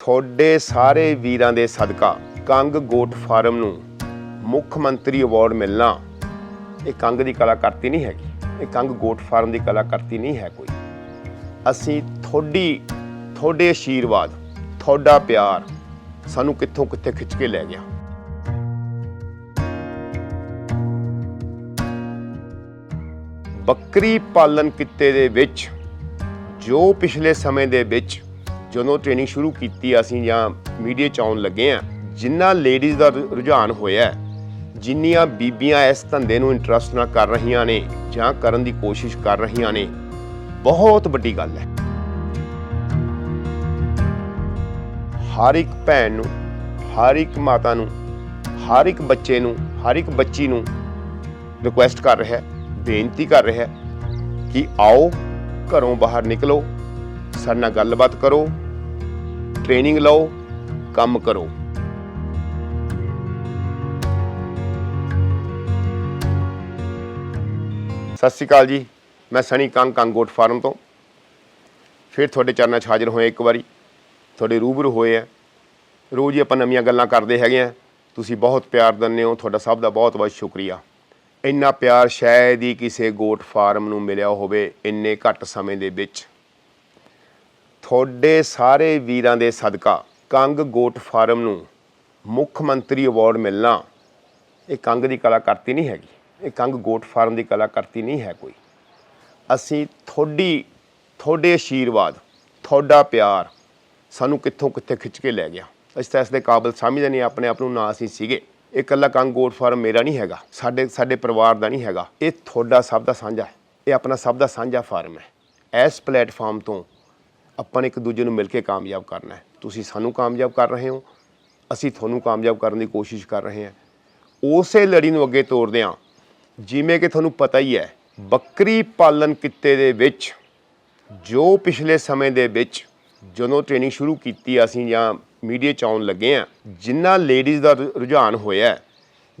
ਤੁਹਾਡੇ ਸਾਰੇ ਵੀਰਾਂ ਦੇ ਸਦਕਾ ਕੰਗ ਗੋਟ ਫਾਰਮ ਨੂੰ ਮੁੱਖ ਮੰਤਰੀ ਅਵਾਰਡ ਮਿਲਣਾ। ਇਹ ਕੰਗ ਦੀ ਕਲਾਕਾਰਤੀ ਨਹੀਂ ਹੈਗੀ। ਇਹ ਕੰਗ ਗੋਟ ਫਾਰਮ ਦੀ ਕਲਾਕਾਰਤੀ ਨਹੀਂ ਹੈ ਕੋਈ। ਅਸੀਂ ਤੁਹਾਡੀ, ਤੁਹਾਡੇ ਆਸ਼ੀਰਵਾਦ ਤੁਹਾਡਾ ਪਿਆਰ ਸਾਨੂੰ ਕਿੱਥੋਂ ਕਿੱਥੇ ਖਿੱਚ ਕੇ ਲੈ ਗਿਆ। ਬੱਕਰੀ ਪਾਲਣ ਕਿੱਤੇ ਦੇ ਵਿੱਚ, ਜੋ ਪਿਛਲੇ ਸਮੇਂ ਦੇ ਵਿੱਚ ਜਦੋਂ ਟ੍ਰੇਨਿੰਗ ਸ਼ੁਰੂ ਕੀਤੀ ਅਸੀਂ ਜਾਂ ਮੀਡੀਆ ਚ ਆਉਣ ਲੱਗੇ ਆ ਜਿੰਨਾ ਲੇਡੀਜ਼ ਦਾ ਰੁਝਾਨ ਹੋਇਆ ਜਿੰਨੀਆਂ ਬੀਬੀਆਂ ਇਸ ਧੰਦੇ ਨੂੰ ਇੰਟਰਸਟ ਨਾਲ ਕਰ ਰਹੀਆਂ ਨੇ ਜਾਂ ਕਰਨ ਦੀ ਕੋਸ਼ਿਸ਼ ਕਰ ਰਹੀਆਂ ਨੇ, ਬਹੁਤ ਵੱਡੀ ਗੱਲ ਹੈ। ਹਰ ਇੱਕ ਭੈਣ ਨੂੰ, ਹਰ ਇੱਕ ਮਾਤਾ ਨੂੰ, ਹਰ ਇੱਕ ਬੱਚੇ ਨੂੰ, ਹਰ ਇੱਕ ਬੱਚੀ ਨੂੰ ਰਿਕੁਐਸਟ ਕਰ ਰਿਹਾ ਬੇਨਤੀ ਕਰ ਰਿਹਾ ਕਿ ਆਓ ਘਰੋਂ ਬਾਹਰ ਨਿਕਲੋ ਸਾਡੇ ਨਾਲ ਗੱਲਬਾਤ ਕਰੋ ਟ੍ਰੇਨਿੰਗ ਲਓ, ਕੰਮ ਕਰੋ। ਸਤਿ ਸ਼੍ਰੀ ਅਕਾਲ ਜੀ, ਮੈਂ ਸਣੀ ਕੰਗ ਕੰਗੋਟ ਫਾਰਮ ਤੋਂ। ਫਿਰ ਤੁਹਾਡੇ ਚਰਨਾਂ 'ਚ ਹਾਜ਼ਰ ਹੋਏ ਇੱਕ ਵਾਰੀ, ਤੁਹਾਡੇ ਰੂਬਰੂ ਹੋਏ ਆ। ਰੋਜ਼ ਹੀ ਆਪਾਂ ਨਵੀਆਂ ਗੱਲਾਂ ਕਰਦੇ ਹੈਗੇ ਆ। ਤੁਸੀਂ ਬਹੁਤ ਪਿਆਰ ਦਿੰਦੇ ਹੋ, ਤੁਹਾਡਾ ਸਭ ਦਾ ਬਹੁਤ ਬਹੁਤ ਸ਼ੁਕਰੀਆ। ਇੰਨਾ ਪਿਆਰ ਸ਼ਾਇਦ ਹੀ ਕਿਸੇ ਗੋਟ ਫਾਰਮ ਨੂੰ ਮਿਲਿਆ ਹੋਵੇ, ਇੰਨੇ ਘੱਟ ਸਮੇਂ ਦੇ ਵਿੱਚ। ਤੁਹਾਡੇ ਸਾਰੇ ਵੀਰਾਂ ਦੇ ਸਦਕਾ ਕੰਗ ਗੋਟ ਫਾਰਮ ਨੂੰ ਮੁੱਖ ਮੰਤਰੀ ਅਵਾਰਡ ਮਿਲਣਾ। ਇਹ ਕੰਗ ਦੀ ਕਲਾਕਾਰਤੀ ਨਹੀਂ ਹੈਗੀ। ਇਹ ਕੰਗ ਗੋਟ ਫਾਰਮ ਦੀ ਕਲਾਕਾਰਤੀ ਨਹੀਂ ਹੈ ਕੋਈ। ਅਸੀਂ ਤੁਹਾਡੀ, ਤੁਹਾਡੇ ਆਸ਼ੀਰਵਾਦ ਤੁਹਾਡਾ ਪਿਆਰ ਸਾਨੂੰ ਕਿੱਥੋਂ ਕਿੱਥੇ ਖਿੱਚ ਕੇ ਲੈ ਗਿਆ। ਅਸੀਂ ਤਾਂ ਇਸ ਦੇ ਕਾਬਿਲ ਸਮਝਦੇ ਨਹੀਂ, ਆਪਣੇ ਆਪ ਨੂੰ ਨਾ ਅਸੀਂ ਸੀਗੇ। ਇਹ ਇਕੱਲਾ ਕੰਗ ਗੋਟ ਫਾਰਮ ਮੇਰਾ ਨਹੀਂ ਹੈਗਾ। ਸਾਡੇ ਸਾਡੇ ਪਰਿਵਾਰ ਦਾ ਨਹੀਂ ਹੈਗਾ। ਇਹ ਤੁਹਾਡਾ ਸਭ ਦਾ ਸਾਂਝਾ ਹੈ। ਇਹ ਆਪਣਾ ਸਭ ਦਾ ਸਾਂਝਾ ਫਾਰਮ ਹੈ। ਇਸ ਪਲੇਟਫਾਰਮ ਤੋਂ ਆਪਾਂ ਨੇ ਇੱਕ ਦੂਜੇ ਨੂੰ ਮਿਲ ਕੇ ਕਾਮਯਾਬ ਕਰਨਾ ਹੈ। ਤੁਸੀਂ ਸਾਨੂੰ ਕਾਮਯਾਬ ਕਰ ਰਹੇ ਹੋ, ਅਸੀਂ ਤੁਹਾਨੂੰ ਕਾਮਯਾਬ ਕਰਨ ਦੀ ਕੋਸ਼ਿਸ਼ ਕਰ ਰਹੇ ਹਾਂ। ਉਸੇ ਲੜੀ ਨੂੰ ਅੱਗੇ ਤੋਰਦੇ ਹਾਂ। ਜਿਵੇਂ ਕਿ ਤੁਹਾਨੂੰ ਪਤਾ ਹੀ ਹੈ, ਬੱਕਰੀ ਪਾਲਣ ਕਿੱਤੇ ਦੇ ਵਿੱਚ, ਜੋ ਪਿਛਲੇ ਸਮੇਂ ਦੇ ਵਿੱਚ ਜਦੋਂ ਟ੍ਰੇਨਿੰਗ ਸ਼ੁਰੂ ਕੀਤੀ ਅਸੀਂ ਜਾਂ ਮੀਡੀਆ ਚ ਆਉਣ ਲੱਗੇ ਆ ਜਿੰਨਾ ਲੇਡੀਜ਼ ਦਾ ਰੁ- ਰੁਝਾਨ ਹੋਇਆ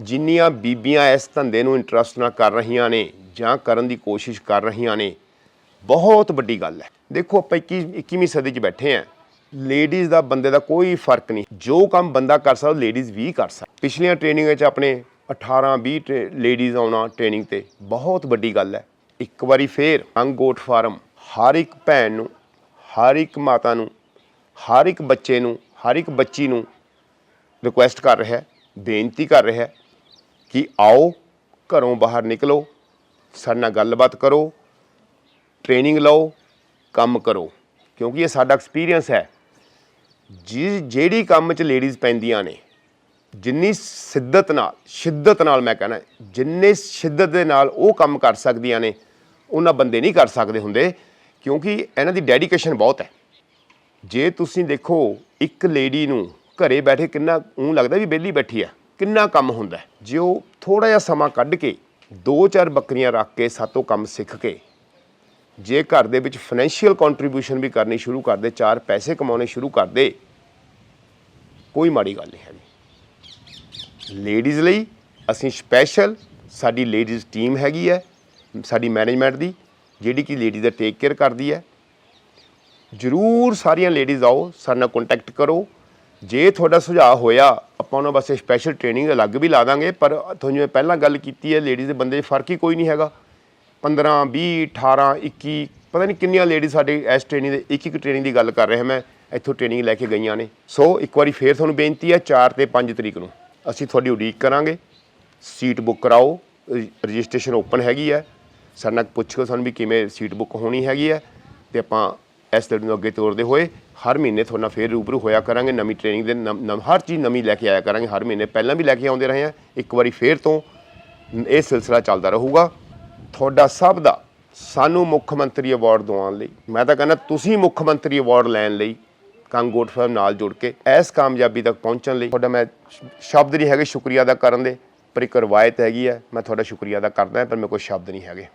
ਜਿੰਨੀਆਂ ਬੀਬੀਆਂ ਇਸ ਧੰਦੇ ਨੂੰ ਇੰਟਰਸਟ ਨਾਲ ਕਰ ਰਹੀਆਂ ਨੇ ਜਾਂ ਕਰਨ ਦੀ ਕੋਸ਼ਿਸ਼ ਕਰ ਰਹੀਆਂ ਨੇ ਬਹੁਤ ਵੱਡੀ ਗੱਲ ਹੈ। ਦੇਖੋ ਆਪਾਂ 21 21ਵੀਂ ਸਦੀ 'ਚ ਬੈਠੇ ਆ ਲੇਡੀਜ਼ ਦਾ ਬੰਦੇ ਦਾ ਕੋਈ ਫ਼ਰਕ ਨਹੀਂ। ਜੋ ਕੰਮ ਬੰਦਾ ਕਰ ਸਕਦਾ ਲੇਡੀਜ਼ ਵੀ ਕਰ ਸਕਦਾ। ਪਿਛਲੀਆਂ ਟ੍ਰੇਨਿੰਗਾਂ 'ਚ ਆਪਣੇ 18 20 ਲੇਡੀਜ਼ ਆਉਣਾ ਟ੍ਰੇਨਿੰਗ ਤੇ ਬਹੁਤ ਵੱਡੀ ਗੱਲ ਹੈ। ਇੱਕ ਵਾਰੀ ਫੇਰ ਅੰਗੋਟ ਫਾਰਮ, ਹਰ ਇੱਕ ਭੈਣ ਨੂੰ, ਹਰ ਇੱਕ ਮਾਤਾ ਨੂੰ, ਹਰ ਇੱਕ ਬੱਚੇ ਨੂੰ, ਹਰ ਇੱਕ ਬੱਚੀ ਨੂੰ ਰਿਕੁਐਸਟ ਕਰ ਰਿਹਾ ਹੈ, ਬੇਨਤੀ ਕਰ ਰਿਹਾ ਹੈ ਕਿ ਆਓ, ਘਰੋਂ ਬਾਹਰ ਨਿਕਲੋ, ਸਾਡੇ ਨਾਲ ਗੱਲਬਾਤ ਕਰੋ ਟ੍ਰੇਨਿੰਗ ਲਓ, ਕੰਮ ਕਰੋ, ਕਿਉਂਕਿ ਇਹ ਸਾਡਾ ਐਕਸਪੀਰੀਅੰਸ ਹੈ। ਜੀ ਜਿਹੜੀ ਕੰਮ 'ਚ ਲੇਡੀਜ਼ ਪੈਂਦੀਆਂ ਨੇ, ਜਿੰਨੀ ਸਿੱਧਤ ਨਾਲ, ਸ਼ਿੱਦਤ ਨਾਲ ਮੈਂ ਕਹਿੰਦਾ ਜਿੰਨੇ ਸ਼ਿੱਦਤ ਦੇ ਨਾਲ ਉਹ ਕੰਮ ਕਰ ਸਕਦੀਆਂ ਨੇ, ਉਹਨਾਂ ਬੰਦੇ ਨਹੀਂ ਕਰ ਸਕਦੇ ਹੁੰਦੇ, ਕਿਉਂਕਿ ਇਹਨਾਂ ਦੀ ਡੈਡੀਕੇਸ਼ਨ ਬਹੁਤ ਹੈ। ਜੇ ਤੁਸੀਂ ਦੇਖੋ, ਇੱਕ ਲੇਡੀ ਨੂੰ ਘਰੇ ਬੈਠੇ ਕਿੰਨਾ ਉਹ ਲੱਗਦਾ ਵੀ ਬੇਲੀ ਬੈਠੀ ਆ ਕਿੰਨਾ ਕੰਮ ਹੁੰਦਾ ਜੇ ਉਹ ਥੋੜਾ ਜਿਹਾ ਸਮਾਂ ਕੱਢ ਕੇ, ਦੋ ਚਾਰ ਬੱਕਰੀਆਂ ਰੱਖ ਕੇ, ਸਾਤੋਂ ਕੰਮ ਸਿੱਖ ਕੇ ਜੇ ਘਰ ਦੇ ਵਿੱਚ ਫਾਈਨੈਂਸ਼ੀਅਲ ਕੰਟਰੀਬਿਊਸ਼ਨ ਵੀ ਕਰਨੀ ਸ਼ੁਰੂ ਕਰ ਦੇ, ਚਾਰ ਪੈਸੇ ਕਮਾਉਣੇ ਸ਼ੁਰੂ ਕਰ ਦੇ, ਕੋਈ ਮਾੜੀ ਗੱਲ ਨਹੀਂ ਹੈਗੀ। ਲੇਡੀਜ਼ ਲਈ ਅਸੀਂ ਸਪੈਸ਼ਲ ਸਾਡੀ ਲੇਡੀਜ਼ ਟੀਮ ਹੈਗੀ ਹੈ, ਸਾਡੀ ਮੈਨੇਜਮੈਂਟ ਦੀ, ਜਿਹੜੀ ਕਿ ਲੇਡੀਜ਼ ਦਾ ਟੇਕ ਕੇਅਰ ਕਰਦੀ ਹੈ। ਜਰੂਰ ਸਾਰੀਆਂ ਲੇਡੀਜ਼ ਆਓ, ਸਾਡੇ ਨਾਲ ਕੰਟੈਕਟ ਕਰੋ। ਜੇ ਤੁਹਾਡਾ ਸੁਝਾਅ ਹੋਇਆ, ਆਪਾਂ ਉਹਨਾਂ ਵਾਸਤੇ ਸਪੈਸ਼ਲ ਟ੍ਰੇਨਿੰਗ ਅਲੱਗ ਵੀ ਲਾ ਦਾਂਗੇ, ਪਰ ਤੁਹਾਨੂੰ ਮੈਂ ਪਹਿਲਾਂ ਗੱਲ ਕੀਤੀ ਹੈ ਲੇਡੀਜ਼ ਦੇ ਬੰਦੇ 'ਚ ਫ਼ਰਕ ਹੀ ਕੋਈ ਨਹੀਂ ਹੈਗਾ। 15 20 18 21 ਪਤਾ ਨਹੀਂ ਕਿੰਨੀਆਂ ਲੇਡੀਜ਼ ਸਾਡੇ ਇਸ ਟ੍ਰੇਨਿੰਗ ਦੇ ਇੱਕ ਇੱਕ ਟ੍ਰੇਨਿੰਗ ਦੀ ਗੱਲ ਕਰ ਰਹੇ ਹਾਂ ਮੈਂ, ਇੱਥੋਂ ਟ੍ਰੇਨਿੰਗ ਲੈ ਕੇ ਗਈਆਂ ਨੇ। ਸੋ ਇੱਕ ਵਾਰੀ ਫੇਰ ਤੁਹਾਨੂੰ ਬੇਨਤੀ ਹੈ 4 ਤੇ 5 ਤਰੀਕ ਨੂੰ। ਅਸੀਂ ਤੁਹਾਡੀ ਉਡੀਕ ਕਰਾਂਗੇ। ਸੀਟ ਬੁੱਕ ਕਰਾਓ ਰਜਿਸਟ੍ਰੇਸ਼ਨ ਓਪਨ ਹੈਗੀ ਹੈ। ਸਾਡੇ ਨਾਲ ਪੁੱਛੋ ਸਾਨੂੰ ਵੀ ਕਿਵੇਂ ਸੀਟ ਬੁੱਕ ਹੋਣੀ ਹੈਗੀ ਹੈ। ਤੇ ਆਪਾਂ ਇਸ ਲੜੀ ਨੂੰ ਅੱਗੇ ਤੋਰਦੇ ਹੋਏ, ਹਰ ਮਹੀਨੇ ਤੁਹਾਡੇ ਨਾਲ ਫੇਰ ਰੂਬਰੂ ਹੋਇਆ ਕਰਾਂਗੇ, ਨਵੀਂ ਟ੍ਰੇਨਿੰਗ ਦੇ ਨਵ- ਨਵ- ਹਰ ਚੀਜ਼ ਨਵੀਂ ਲੈ ਕੇ ਆਇਆ ਕਰਾਂਗੇ, ਹਰ ਮਹੀਨੇ। ਪਹਿਲਾਂ ਵੀ ਲੈ ਕੇ ਆਉਂਦੇ ਰਹੇ ਹਾਂ, ਇੱਕ ਵਾਰੀ ਫੇਰ ਤੋਂ, ਇਹ ਸਿਲਸਿਲਾ ਚੱਲਦਾ ਰਹੂਗਾ। ਤੁਹਾਡਾ ਸਭ ਦਾ ਸਾਨੂੰ ਮੁੱਖ ਮੰਤਰੀ ਅਵਾਰਡ ਦਿਵਾਉਣ ਲਈ। ਮੈਂ ਤਾਂ ਕਹਿੰਦਾ ਤੁਸੀਂ ਮੁੱਖ ਮੰਤਰੀ ਅਵਾਰਡ ਲੈਣ ਲਈ ਕੰਗੋਟ ਫਰਮ ਨਾਲ ਜੁੜ ਕੇ ਇਸ ਕਾਮਯਾਬੀ ਤੱਕ ਪਹੁੰਚਣ ਲਈ। ਤੁਹਾਡਾ ਮੈਂ ਸ਼ਬਦ ਨਹੀਂ ਹੈਗੇ ਸ਼ੁਕਰੀਆ ਅਦਾ ਕਰਨ ਦੇ, ਪਰ ਇੱਕ ਰਵਾਇਤ ਹੈਗੀ ਹੈ, ਮੈਂ ਤੁਹਾਡਾ ਸ਼ੁਕਰੀਆ ਅਦਾ ਕਰਦਾ ਪਰ ਮੇਰੇ ਕੋਲ ਸ਼ਬਦ ਨਹੀਂ ਹੈਗੇ।